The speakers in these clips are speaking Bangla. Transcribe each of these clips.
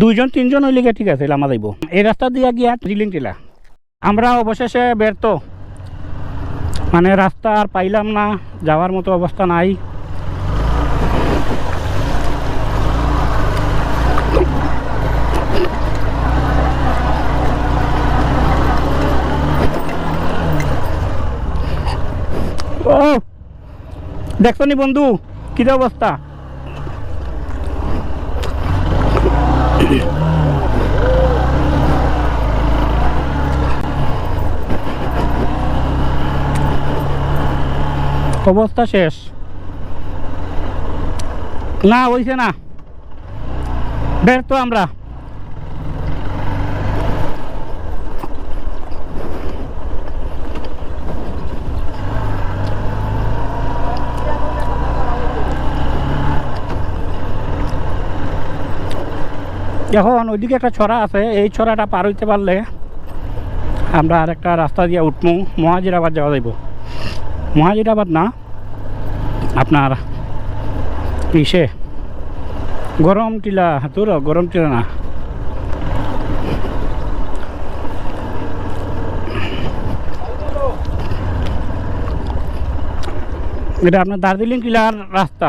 দুইজন, তিনজন হইলে ঠিক আছে, লামা যাইব। এই রাস্তা দিয়া গিয়া জিলিং টিলা আমরা অবশেষে ব্যর্থ। মানে রাস্তা আর পাইলাম না, যাওয়ার মতো অবস্থা নাই। ও! দেখছ নি বন্ধু, কি অবস্থা? অবস্থা শেষ না হইছে না বের তো আমরা এখন ওইদিকে একটা ছড়া আছে, এই ছড়াটা পার হইতে পারলে আমরা আর একটা রাস্তা দিয়ে উঠবো, মহাজিরাবাদ যাওয়া যাইব। মহাজিরাবাদ না, আপনার ইসে গরম টিলা, তোর গরম টিলা না। এটা আপনার দার্জিলিং টিলার রাস্তা।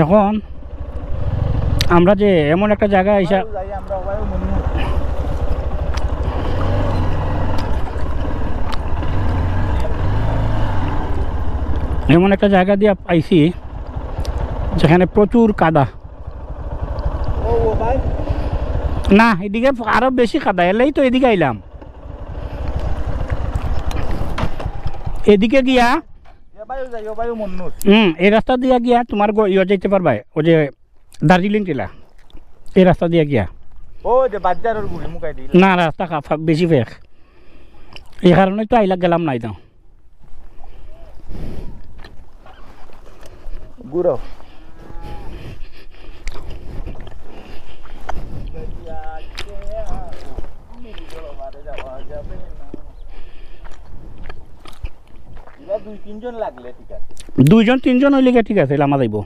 এখন আমরা যে এমন একটা জায়গায় এসে এমন একটা জায়গা দিয়ে পাইছি যেখানে প্রচুর কাদা। না এদিকে আরও বেশি কাদা এলেই তো এদিকে আইলাম। এদিকে গিয়া হুম এই রাস্তা দিয়া গিয়া তোমার ইয়ে যেতে পারবা ও যে দার্জিলিং টিলা। এই রাস্তা দিয়া গিয়া। ও যে বাজারের গুড়ি মুখাই দিল। না রাস্তা খা- ফা- বেশি ফেক এই কারণে তো আইলা গেলাম নাই তো। গুড়ো। দুই তিনজন লাগলে ঠিক আছে। দুইজন তিনজন হইলে ঠিক আছে লামা যাইব।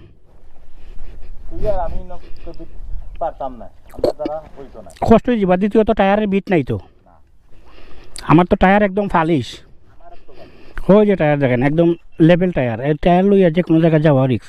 আমি তো পারতাম না কষ্ট হয়ে যাবা দ্বিতীয়ত টায়ারের বিট নাই তো। আমার তো টায়ার একদম ফালিশ। ওই যে টায়ার দেখেন একদম লেভেল টায়ার। এই টায়ার লইয়া যে কোনো জায়গায় যাওয়া রিক্স